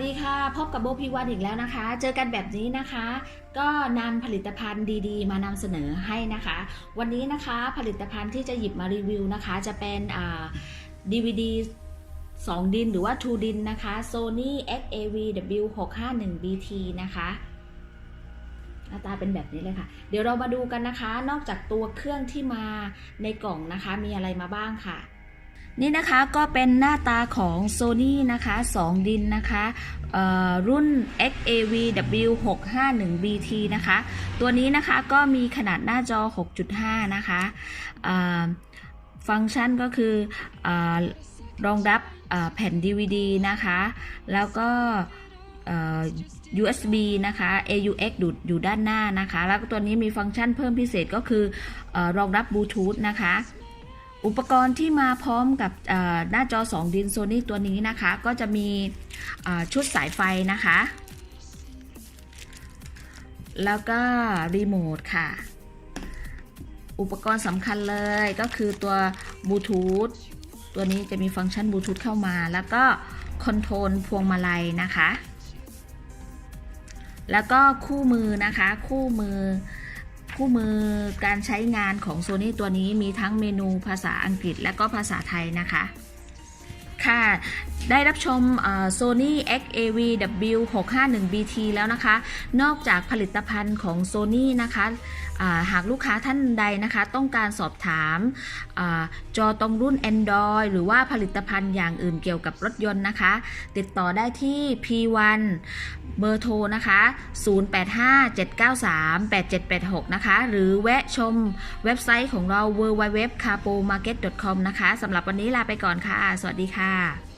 ดีค่ะ พบกับโบพีวันอีกแล้วนะคะ เจอกันแบบนี้นะคะ ก็นำผลิตภัณฑ์ดีๆ มานำเสนอให้นะคะ วันนี้นะคะผลิตภัณฑ์ที่จะหยิบมารีวิวนะคะ จะเป็นอ่า DVD 2 ดินหรือว่า 2 ดินนะคะ Sony XAV W651BT นะคะหน้าตาเป็นแบบนี้เลยค่ะ เดี๋ยวเรามาดูกันนะคะ นอกจากตัวเครื่องที่มาในกล่องนะคะ มีอะไรมาบ้างค่ะ นี่นะคะก็เป็นหน้าตาของ Sony นะคะ 2 ดินนะคะรุ่น XAV W651BT นะคะ ตัวนี้นะคะก็มีขนาดหน้าจอ 6.5 นะคะฟังก์ชันก็คืออรองรับเอ่อแผ่น DVD นะคะ แล้วก็ USB นะคะ AUX ดูดอยู่ด้านหน้านะคะ แล้วก็ตัวนี้มีฟังก์ชันเพิ่มพิเศษก็คืออรองรับบลูทูธนะคะ อุปกรณ์ที่มาพร้อมกับหน้าจอ 2 ดินโซนี่ตัวนี้นะคะ ก็จะมีชุดสายไฟนะคะ แล้วก็รีโมทค่ะ อุปกรณ์สำคัญเลยก็คือตัวบลูทูธตัวนี้จะมีฟังก์ชันบลูทูธเข้ามา แล้วก็คอนโทรลพวงมาลัยนะคะ แล้วก็คู่มือนะคะ คู่มือ คู่มือการใช้งานของ Sony ตัวนี้มีทั้งเมนูภาษาอังกฤษและก็ภาษาไทยนะคะ ค่ะ ได้รับชม Sony XAV W651BT แล้วนะคะ นอกจากผลิตภัณฑ์ของ Sony นะคะหากลูกค้าท่านใดนะคะต้องการสอบถามอาจอตรงรุ่น Android หรือว่าผลิตภัณฑ์อย่างอื่นเกี่ยวกับรถยนต์นะคะ ติดต่อได้ที่ P1 เบอร์โทรนะคะ 0857938786 นะคะ หรือแวะชมเว็บไซต์ของเรา www.capomarket.com นะคะสำหรับวันนี้ลาไปก่อนค่ะ สวัสดีค่ะ à